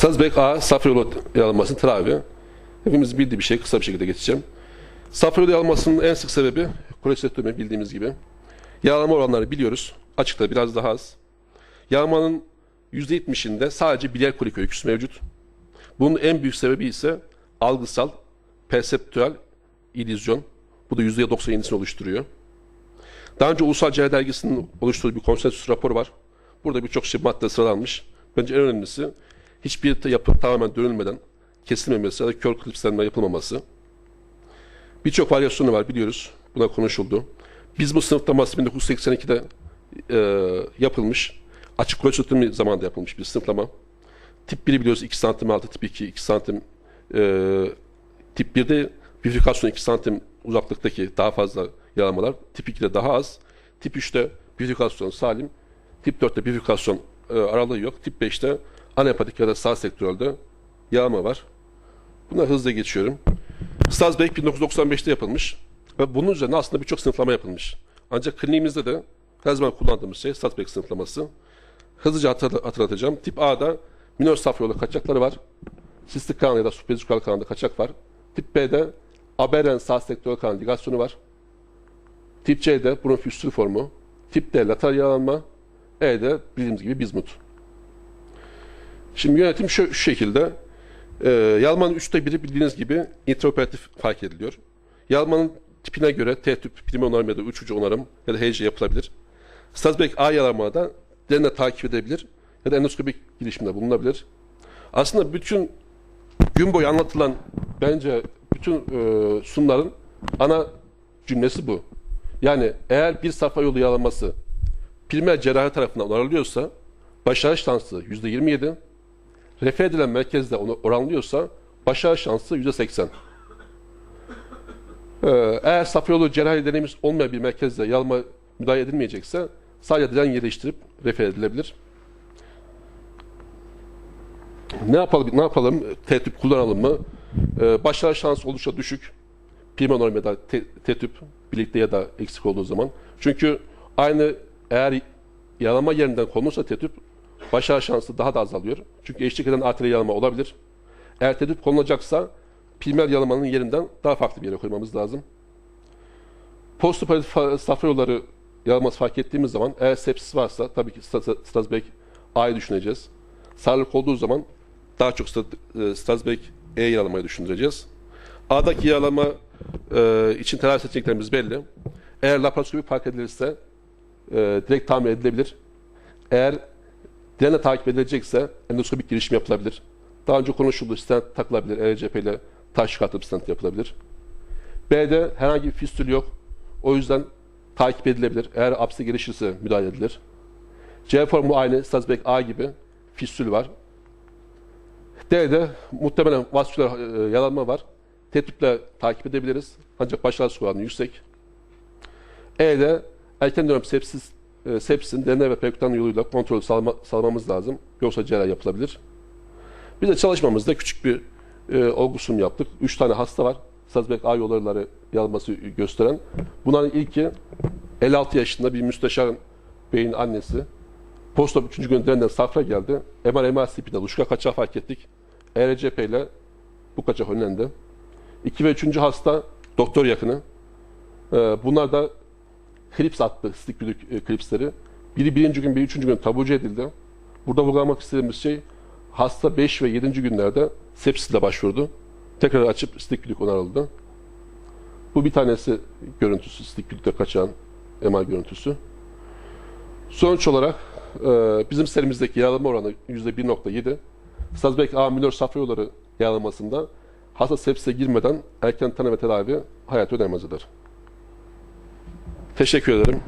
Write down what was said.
Sazbek A safra yolu yağlanmasının tedavi. Hepimiz bildiği bir şey. Kısa bir şekilde geçeceğim. Safra yolu yağlanmasının en sık sebebi kolesterol bildiğimiz gibi. Yağlama oranları biliyoruz. Açıkta biraz daha az. Yağlamanın %70'inde sadece bilyar kolik öyküsü mevcut. Bunun en büyük sebebi ise algısal, perseptüel illüzyon. Bu da %97'sini oluşturuyor. Daha önce Ulusal Cerrahi Dergisi'nin oluşturduğu bir konsensüs raporu var. Burada birçok şey madde sıralanmış. Bence en önemlisi hiçbir yapı tamamen dönülmeden kesilmemesi ya da kör klipslenme yapılmaması. Birçok varyasyonu var biliyoruz. Buna konuşuldu. Biz bu sınıflaması 1982'de e, yapılmış. Açık prosedürü zamanında yapılmış bir sınıflama. Tip 1'i biliyoruz 2 santim altı, tip 2 2 santim. E, tip 1'de bifurkasyon 2 santim uzaklıktaki daha fazla yağlamalar. Tip 2'de daha az. Tip 3'te bifurkasyon salim. Tip 4'te bifurkasyon e, aralığı yok. Tip 5'te anapatik ya da sağ sektörelde yağma var. Buna hızla geçiyorum. Sazbek 1995'te yapılmış ve bunun üzerine aslında birçok sınıflama yapılmış. Ancak kliniğimizde de her zaman kullandığımız şey Sazbek sınıflaması. Hızlıca hatırla- hatırlatacağım. Tip A'da minor safra yolu kaçakları var. Sistik kanal ya da supraezikal kanalda kaçak var. Tip B'de aberrant sağ sektörel kanal ligasyonu var. Tip C'de burun füstül formu. Tip D lateral yağlanma. E'de bildiğimiz gibi bizmut. Şimdi yönetim şu, şu şekilde. E, Yalmanın üçte biri bildiğiniz gibi intraoperatif fark ediliyor. Yalmanın tipine göre T tüp, primer onarım ya da üç ucu onarım ya da HC yapılabilir. Stazbek A yalamada derine takip edebilir ya da endoskopik girişimde bulunabilir. Aslında bütün gün boyu anlatılan bence bütün e, sunumların ana cümlesi bu. Yani eğer bir safra yolu yağlaması primer cerrahi tarafından onarılıyorsa başarı şansı %27, refer edilen merkezde onu oranlıyorsa başarı şansı %80. Ee, eğer safra yolu cerrahi deneyimiz olmayan bir merkezde yalma müdahale edilmeyecekse sadece diren yerleştirip refer edilebilir. Ne yapalım? Ne yapalım? T-tüp kullanalım mı? Ee, başarı şansı oldukça düşük. Primanorm ya da T- T-tüp birlikte ya da eksik olduğu zaman. Çünkü aynı eğer yalama yerinden konulursa T-tüp başarı şansı daha da azalıyor. Çünkü eşlik eden arteri yalama olabilir. Eğer T-tüp konulacaksa primer yalamanın yerinden daha farklı bir yere koymamız lazım. Postoperatif safra yolları yalaması fark ettiğimiz zaman eğer sepsis varsa tabii ki Strasberg A'yı düşüneceğiz. Sarılık olduğu zaman daha çok Strasberg E yalamayı düşüneceğiz. A'daki yalama e, için tedavi seçeneklerimiz belli. Eğer laparoskopi fark edilirse e, direkt tamir edilebilir. Eğer direnle takip edilecekse endoskopik girişim yapılabilir. Daha önce konuşuldu. Stent takılabilir. ERCP ile taş çıkartıp stent yapılabilir. B'de herhangi bir fistül yok. O yüzden takip edilebilir. Eğer apse gelişirse müdahale edilir. C formu aynı. Sazbek A gibi fistül var. D'de muhtemelen vasküler e, yalanma var. Tetüple takip edebiliriz. Ancak başarı oranı yüksek. E'de erken dönem sepsis, e, sepsisin DNA ve perkutan yoluyla kontrol sağlama, sağlamamız lazım. Yoksa cerrahi yapılabilir. Bir de çalışmamızda küçük bir e, olgu yaptık. Üç tane hasta var. Sazbek A yolları yalması gösteren. Bunların ilki 56 yaşında bir müsteşar beyin annesi. Postop 3. gün direnden safra geldi. MR MR CP'de Luşka kaçağı fark ettik. ERCP ile bu kaçak önlendi. 2 ve 3. hasta doktor yakını. Ee, bunlar da klips attı, büdük e, klipsleri. Biri birinci gün, biri üçüncü gün taburcu edildi. Burada vurgulamak istediğimiz şey hasta 5 ve 7. günlerde sepsisle başvurdu. Tekrar açıp stik büdük onarıldı. Bu bir tanesi görüntüsü, stik büdükte kaçan MR görüntüsü. Sonuç olarak e, bizim serimizdeki yağlama oranı %1.7. Sazbek A minör safra yolları yağlamasında hasta sepsise girmeden erken tanı ve tedavi hayat önemezdir. Teşekkür ederim.